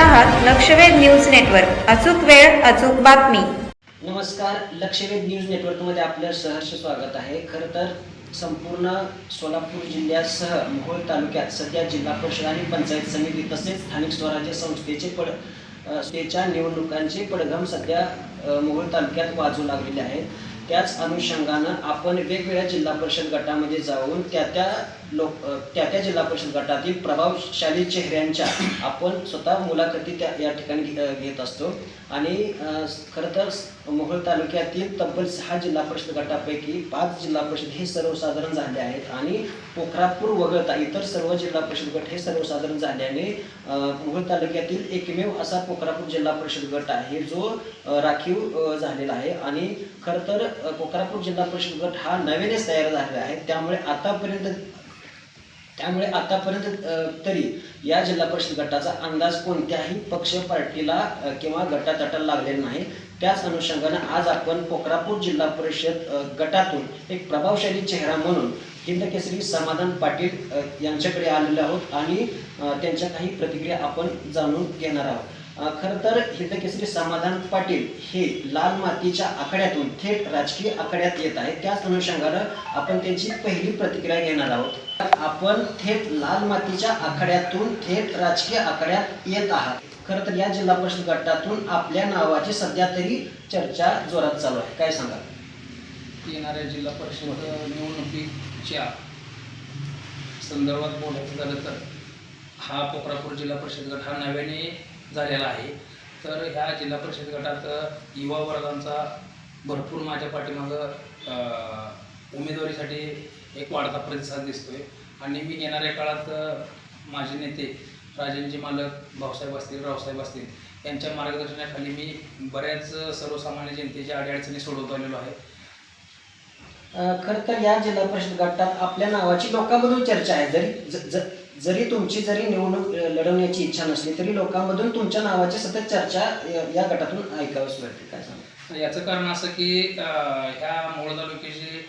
आहात लक्षवेध news network. अचूक वेळ अचूक बातमी. नमस्कार लक्षवेध न्यूज नेटवर्कमध्ये आपलं सहर्ष स्वागत आहे. खरं तर संपूर्ण सोलापूर जिल्ह्यासह मोहोळ तालुक्यात सध्या जिल्हा परिषद आणि पंचायत समिती तसेच स्थानिक स्वराज्य संस्थेचे पड अ, निवडणुकांचे पडघम सध्या मोहोळ तालुक्यात वाजू लागलेले आहेत. त्याच अनुषंगानं आपण वेगवेगळ्या जिल्हा परिषद गटामध्ये जाऊन त्या त्या लोक त्या त्या जिल्हा परिषद गटातील प्रभावशाली चेहऱ्यांच्या आपण स्वतः मुलाखती त्या या ठिकाणी घे- घेत असतो. आणि खरं तर मोहोळ तालुक्यातील तब्बल सहा जिल्हा परिषद गटापैकी पाच जिल्हा परिषद हे सर्वसाधारण झाले आहेत. आणि पोखरापूर वगळता इतर सर्व जिल्हा परिषद गट हे सर्वसाधारण झाल्याने मोहोळ तालुक्यातील एकमेव असा पोखरापूर जिल्हा परिषद गट आहे जो राखीव झालेला आहे. आणि खरं तर अ, जिल्हा परिषद गट हा नव्यानेच तयार झालेला आहे. त्यामुळे आतापर्यंत त्यामुळे आतापर्यंत तरी या जिल्हा परिषद गटाचा अंदाज कोणत्याही पक्ष पार्टीला किंवा गटातटाला लागलेला नाही. त्याच अनुषंगानं आज आपण पोखरापूर जिल्हा परिषद गटातून एक प्रभावशाली चेहरा म्हणून हिंद केसरी समाधान पाटील यांच्याकडे आलेलो आहोत आणि त्यांच्या काही प्रतिक्रिया आपण जाणून घेणार आहोत. खरं तर हितकेसरी समाधान पाटील हे लाल मातीच्या आखाड्यातून थेट राजकीय आखाड्यात येत आहे त्याच अनुषंगानं आपण त्यांची पहिली प्रतिक्रिया घेणार आहोत. आपण थेट लाल मातीच्या आखाड्यातून थेट राजकीय आखाड्यात येत आहात. खरं तर या जिल्हा परिषद गटातून आपल्या नावाची सध्या तरी चर्चा जोरात चालू आहे. काय सांगा येणाऱ्या जिल्हा परिषद निवडणुकीच्या संदर्भात बोलायचं झालं तर हा कोपरापूर जिल्हा परिषद गट हा नव्याने झालेला आहे. तर ह्या जिल्हा परिषद गटात युवा वर्गांचा भरपूर माझ्या पाठीमागं उमेदवारीसाठी एक वाढता प्रतिसाद दिसतो आहे आणि मी येणाऱ्या काळात माझे नेते राजेंजी मालक भाऊसाहेब असतील रावसाहेब असतील यांच्या मार्गदर्शनाखाली मी बऱ्याच सर्वसामान्य जनतेच्या अडीअडचणी सोडवत आलेलो आहे. खरं तर या जिल्हा परिषद गटात आपल्या नावाची लोकांमधून चर्चा आहे. जरी ज- ज- जरी तुमची जरी निवडणूक लढवण्याची इच्छा नसली तरी लोकांमधून तुमच्या नावाची सतत चर्चा या गटातून ऐकावीच मिळते. काय सांग याचं कारण असं की ह्या मोळ तालुक्याचे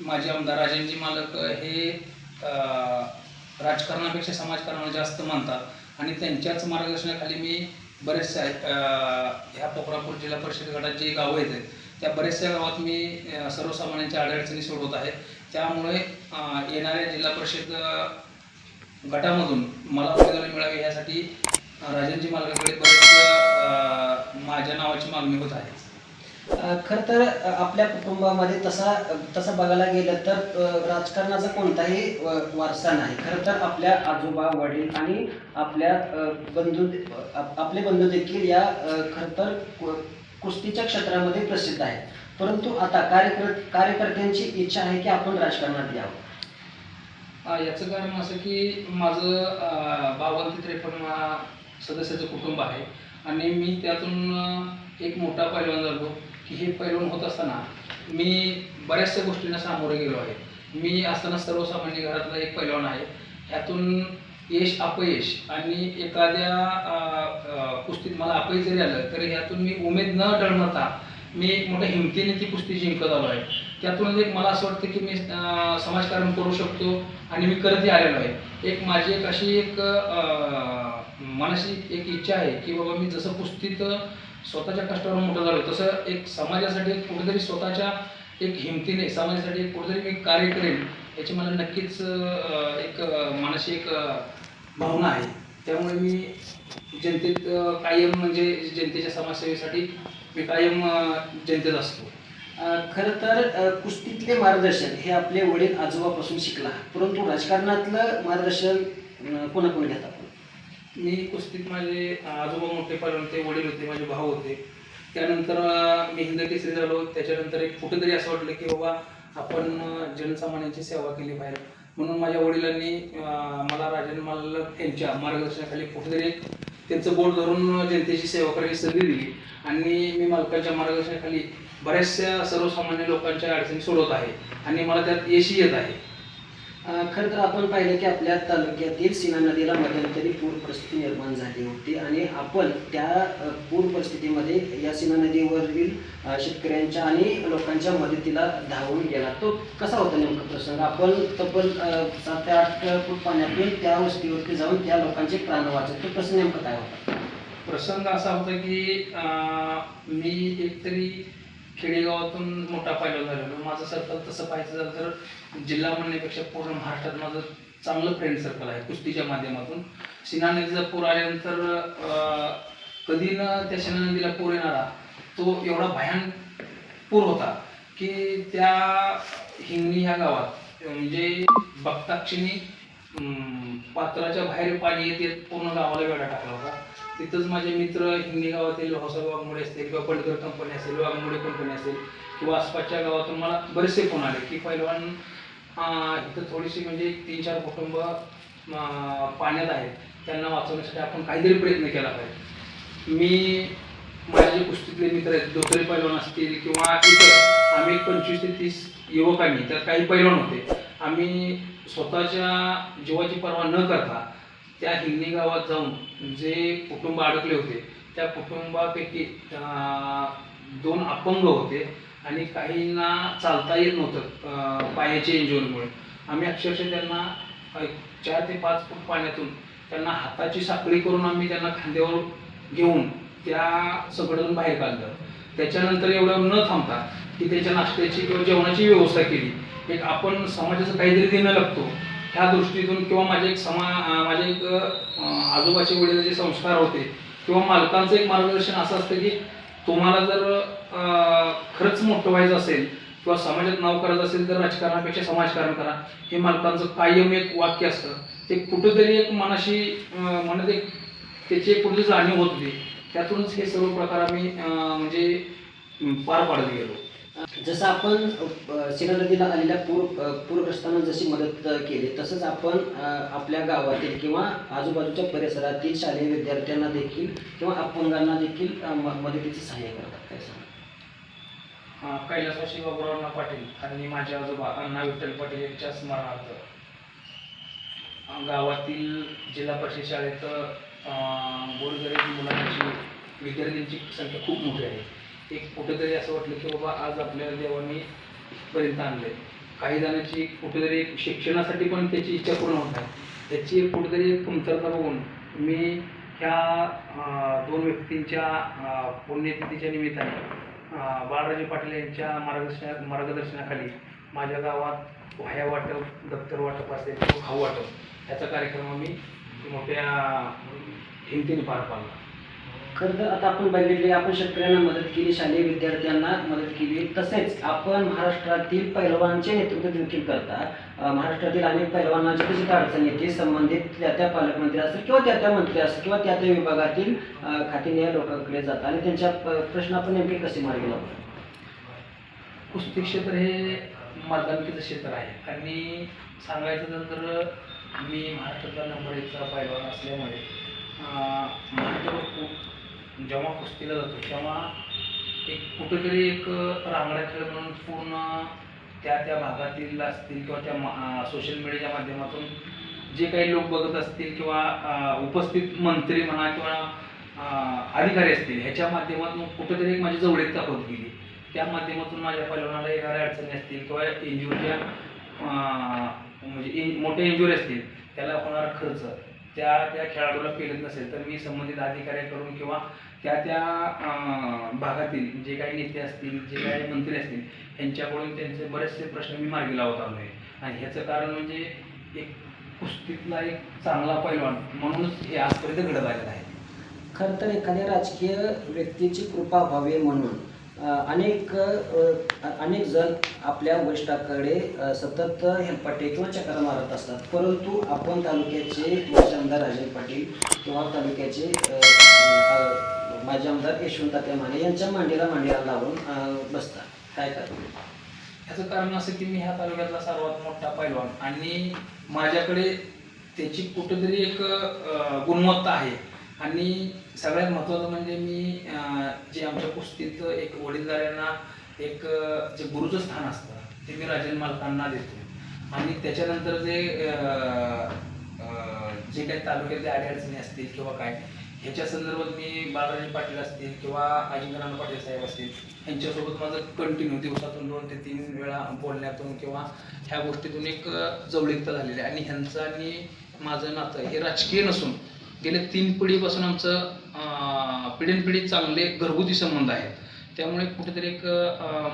माजी आमदार राजेंजी मालक हे राजकारणापेक्षा समाजकारणाला जास्त मानतात. आणि त्यांच्याच मार्गदर्शनाखाली मी बरेचशा ह्या कोपरापूर जिल्हा परिषद गटात जे गावं आहेत त्या बऱ्याचशा गावात मी सर्वसामान्यांच्या अडचणी सोडवत आहे. त्यामुळे येणाऱ्या जिल्हा परिषद गटामधून मला उमेदवारी मिळावी यासाठी राजनजी मालकाकडे बरेच अं, माझ्या नावाची मागणी होत आहे. खर तर आपल्या कुटुंबामध्ये तसा तसं बघायला गेलं तर राजकारणाचा कोणताही वारसा नाही. खरं तर आपल्या आजोबा वडील आणि आपल्या बंधू आपले बंधू देखील या खर खरं तर कुस्तीच्या क्षेत्रामध्ये प्रसिद्ध आहेत. परंतु आता कार्यकर कार्यकर्त्यांची इच्छा आहे की आपण राजकारणात यावं. याचं कारण असं की माझं बावन्न ते त्रेपन्न सदस्याचं कुटुंब आहे. आणि मी त्यातून एक मोठा पैलवान झालो की हे पैलवान होत असताना मी बऱ्याचशा गोष्टींना सामोरे गेलो आहे. मी असताना सर्वसामान्य घरातला एक पैलवान आहे. ह्यातून यश अपयश आणि एखाद्या कुस्तीत मला अपयश जरी आलं तरी ह्यातून मी उमेद न डळमता मी एक मोठ्या हिमतीने ती कुस्ती जिंकत आलो आहे. त्यातून एक मला असं वाटतं की मी समाजकारण करू शकतो आणि मी करतही आलेलो आहे. एक माझी एक अशी एक मानसिक मनाशी एक इच्छा आहे की बाबा मी जसं कुस्तीत स्वतःच्या कष्टावर मोठं झालो तसं एक समाजासाठी कुठेतरी स्वतःच्या एक हिमतीने समाजासाठी कुठेतरी मी कार्य करेन याची मला नक्कीच एक मानसिक मनाशी एक भावना आहे. त्यामुळे मी जनतेत कायम म्हणजे जनतेच्या समाजसेवेसाठी मी कायम जनतेत असतो. खरं तर कुस्तीतले मार्गदर्शन हे आपले वडील आजोबापासून शिकला. परंतु राजकारणातलं मार्गदर्शन कोणाकडून घेतात आपण? मी कुस्तीत माझे आजोबा मोठे पालन होते वडील होते माझे भाऊ होते. त्यानंतर मी हिंद केसरी झालो. त्याच्यानंतर एक कुठेतरी असं वाटलं की बाबा आपण जनसामान्यांची सेवा केली पाहिजे म्हणून माझ्या वडिलांनी मला राजन यांच्या मार्गदर्शनाखाली कुठेतरी एक त्यांचं बोट धरून जनतेची सेवा करायची संधी दिली. आणि मी मालकाच्या मार्गदर्शनाखाली बऱ्याचशा सर्वसामान्य लोकांच्या अडचणी सोडवत आहे. आणि मला त्यात यशही येत आहे. खरं तर आपण पाहिलं की आपल्या तालुक्यातील सीना नदीला मध्यंतरी पूर परिस्थिती निर्माण झाली होती आणि आपण त्या पूर परिस्थितीमध्ये या सीना नदीवरील शेतकऱ्यांच्या आणि लोकांच्या मदतीला धावून गेला. तो कसा होता नेमका प्रसंग? आपण तब्बल सात ते आठ फूट पाण्यातून त्या वस्तीवरती जाऊन त्या लोकांचे प्राण वाचत. तो प्रसंग नेमका काय होता? प्रसंग असा होता की मी एकतरी खेडेगावातून मोठा फायदा झालेलो माझं सर्कल तसं पाहायचं झालं तर जिल्हा म्हणण्यापेक्षा पूर्ण महाराष्ट्रात माझं चांगलं फ्रेंड सर्कल आहे कुस्तीच्या माध्यमातून. सिना नदीचा पूर आल्यानंतर कधी न त्या सिना नदीला पूर येणारा तो एवढा भयान पूर होता की त्या हिंगणी ह्या गावात म्हणजे बघताक्षणी अं, पात्राच्या बाहेर पाणी येते पूर्ण गावाला वेळा टाकला होता. तिथंच माझे मित्र हिंगणी गावातील हौसा वाघमोडे असतील किंवा पडकर कंपनी असेल वाघमोडे कंपनी असेल किंवा आसपासच्या गावातून मला बरेचसे फोन आले की पहिलवान इथं थोडीशी म्हणजे तीन चार कुटुंब पाण्यात आहेत. त्यांना वाचवण्यासाठी आपण काहीतरी प्रयत्न केला पाहिजे. मी माझे जे कुस्तीतले मित्र आहेत दोतरे पैलवान असतील किंवा इतर आम्ही पंचवीस ते तीस युवक आम्ही त्यात काही पैलवान होते. आम्ही स्वतःच्या जीवाची पर्वा न करता त्या हिंगणी गावात जाऊन जे कुटुंब अडकले होते त्या कुटुंबापैकी दोन अपंग होते आणि काहींना चालता येत नव्हतं पायाच्या इंजुरीमुळे आम्ही अक्षरशः त्यांना एक चार ते पाच फूट पाण्यातून त्यांना हाताची साखळी करून आम्ही त्यांना खांद्यावर घेऊन त्या सगळ्यातून बाहेर काढलं. त्याच्यानंतर एवढं न थांबता की त्याच्या नाश्त्याची किंवा जेवणाची व्यवस्था केली. एक आपण समाजाचं काहीतरी देणं लागतो. ह्या दृष्टीतून किंवा माझे एक समा माझे एक आजोबाचे वडील जे संस्कार होते किंवा मालकांचं एक मार्गदर्शन असं असतं की तुम्हाला जर खरंच मोठं व्हायचं असेल किंवा समाजात नाव करायचं असेल तर राजकारणापेक्षा समाजकारण करा. हे मालकांचं कायम एक वाक्य असतं. ते कुठंतरी एक मनाशी म्हणत मनात एक त्याची एक कुठली जाणीव होत होती. त्यातूनच हे सर्व प्रकार आम्ही म्हणजे पार पाडत गेलो. जसं आपण अ, सिना नदीला आलेल्या पूर पूरग्रस्तांना जशी मदत केली तसंच आपण आपल्या गावातील किंवा आजूबाजूच्या परिसरातील शालेय विद्यार्थ्यांना देखील किंवा अपंगांना देखील म- मदतीचे सहाय्य करतात. काय सांग कैलासवाशी कैलासवासी पाटील आणि माझे आजोबा अण्णा विठ्ठल पाटील यांच्या स्मरणार्थ. गावातील जिल्हा परिषद शाळेत गोरगरीब मुलांची विद्यार्थ्यांची संख्या खूप मोठी आहे. एक कुठेतरी असं वाटलं की बाबा आज आपल्या देवाने पर्यंत आणले काही जणांची कुठेतरी एक शिक्षणासाठी पण त्याची इच्छा पूर्ण होत आहे त्याची एक कुठेतरी एक कमतरता बघून मी ह्या दोन व्यक्तींच्या पुण्यतिथीच्या निमित्ताने अं, बाळराजे पाटील यांच्या मार्गदर्शना मार्गदर्शनाखाली माझ्या गावात वह्या वाटप दप्तर वाटप असेल किंवा खाऊ वाटप. याचा कार्यक्रम आम्ही मोठ्या हिमतीने पार पाडला. खरं तर आता आपण बघितले आपण शेतकऱ्यांना मदत केली शालेय विद्यार्थ्यांना मदत केली. तसेच आपण महाराष्ट्रातील पैलवानचे नेतृत्व देखील करता. महाराष्ट्रातील अनेक पैलवानांची कशी अडचण येते संबंधित त्या त्या पालकमंत्री असेल किंवा त्या त्या मंत्री असेल किंवा त्या त्या विभागातील खातेनिहाय लोकांकडे जातात. आणि त्यांच्या प्रश्न आपण नेमके कसे मार्गी लावतो कुस्ती क्षेत्र हे मर्दानकीचं क्षेत्र आहे. आणि सांगायचं तर मी महाराष्ट्रातला नंबर एकचा पैलवान असल्यामुळे अं, खूप जेव्हा कुस्तीला जातो तेव्हा एक कुठेतरी एक रांगडा खेळ म्हणून पूर्ण त्या त्या भागातील असतील किंवा त्या सोशल मीडियाच्या माध्यमातून जे काही लोक बघत असतील किंवा उपस्थित मंत्री म्हणा किंवा अधिकारी असतील ह्याच्या माध्यमातून कुठेतरी एक माझी जवळीकता होत गेली. त्या माध्यमातून माझ्या पैलवानाला येणाऱ्या अडचणी असतील किंवा इंजुरीच्या म्हणजे इन मोठ्या इंजुरी असतील त्याला होणारा खर्च. त्या त्या खेळाडूला पेलत नसेल तर मी संबंधित अधिकाऱ्याकडून किंवा त्या त्या भागातील जे काही नेते असतील जे काही मंत्री असतील यांच्याकडून त्यांचे बरेचसे प्रश्न मी मार्गी लावत आलो आहे आणि ह्याचं कारण म्हणजे एक कुस्तीतला एक चांगला पैलवान म्हणूनच हे आजपर्यंत घडत आलेलं आहे. खरं तर एखाद्या राजकीय व्यक्तीची कृपा व्हावी म्हणून अनेक अनेक जण आपल्या वरिष्ठाकडे सतत हेलपाटे किंवा चक्र मारत असतात. परंतु आपण तालुक्याचे माजी आमदार राजन पाटील किंवा तालुक्याचे माजी आमदार यशवंत माने यांच्या मांडीला मांडीला लावून बसतात. काय करतात? याचं कारण असं की मी ह्या तालुक्यातला सर्वात मोठा पैलवान आणि माझ्याकडे त्याची कुठेतरी एक गुणवत्ता आहे. आणि सगळ्यात महत्त्वाचं म्हणजे मी जे आमच्या कुस्तीत एक वडीलधाऱ्यांना एक जे गुरुचं स्थान असतं ते मी राजन मालकांना देतो. आणि त्याच्यानंतर जे जे काही तालुक्यातले अडीअडचणी असतील किंवा काय ह्याच्या संदर्भात मी बालाजी पाटील असतील किंवा अजिंक्यनाथ पाटील साहेब असतील यांच्यासोबत माझं कंटिन्यू दिवसातून दोन ते तीन वेळा बोलण्यातून किंवा ह्या गोष्टीतून एक जवळीकता झालेली आहे. आणि ह्यांचं आणि माझं नातं हे राजकीय नसून गेल्या तीन पिढीपासून आमचं पिढीनपिढी चांगले घरगुती संबंध आहेत. त्यामुळे कुठेतरी एक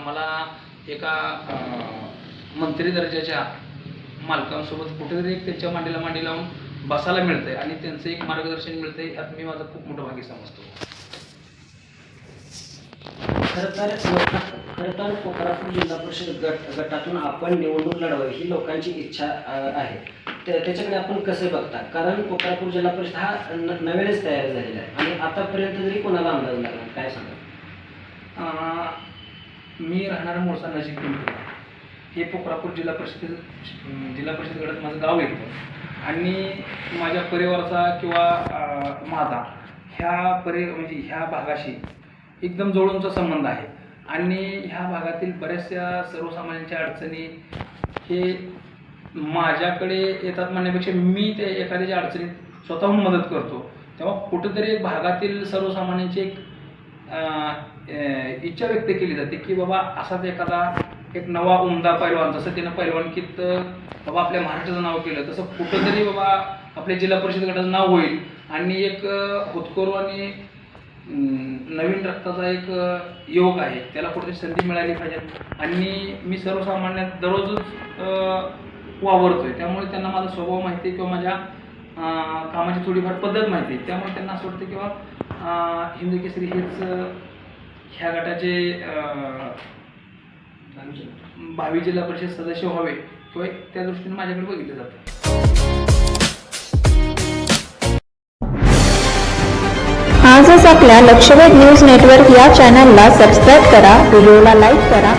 मला एका मंत्री दर्जाच्या मालकांसोबत कुठेतरी एक त्यांच्या मांडीला मांडी लावून बसायला मिळतंय आणि त्यांचं एक मार्गदर्शन मिळतंय यात मी माझं खूप मोठं भाग्य समजतो. खरं तर खरं तर कोकरापूर जिल्हा परिषद गट गटातून आपण निवडणूक लढवावी ही लोकांची इच्छा आहे. त्याच्याकडे आपण कसं बघता कारण कोकरापूर जिल्हा परिषद हा न- नव्यानेच तयार झालेला आहे. आणि आतापर्यंत जरी कोणाला अंदाज लागला काय सांगा मी राहणारा मोळसा नजीक हे पोखरापूर जिल्हा परिषद जिल्हा परिषद गटात माझं गाव येतं. आणि माझ्या परिवाराचा किंवा माझा ह्या परि म्हणजे ह्या भागाशी एकदम जवळूनचा संबंध आहे. आणि ह्या भागातील बऱ्याचशा सर्वसामान्यांच्या अडचणी हे माझ्याकडे येतात म्हणण्यापेक्षा मी ते एखाद्याच्या अडचणीत स्वतःहून मदत करतो. तेव्हा कुठेतरी एक भागातील सर्वसामान्यांची एक इच्छा व्यक्त केली जाते की बाबा असाच एखादा एक नवा उमदा पैलवान जसं त्यानं पैलवानकीत बाबा आपल्या महाराष्ट्राचं नाव केलं तसं कुठंतरी बाबा आपल्या जिल्हा परिषद गटाचं नाव होईल. आणि एक अं, होतकरू आणि नवीन रक्ताचा एक योग युवक आहे. त्याला कुठेतरी संधी मिळाली पाहिजे. आणि मी सर्वसामान्यात दररोजच वावरतोय. त्यामुळे त्यांना माझा स्वभाव माहिती आहे किंवा माझ्या कामाची थोडीफार पद्धत माहिती आहे. त्यामुळे त्यांना असं वाटतं किंवा अं, हिंद केसरी हेच ह्या गटाचे भावी जिल्हा परिषद सदस्य व्हावे किंवा त्या दृष्टीने माझ्याकडे बघितलं जातं. आजच आपल्या लक्षवेध न्यूज नेटवर्क या चॅनलला सबस्क्राईब करा व्हिडिओला लाईक करा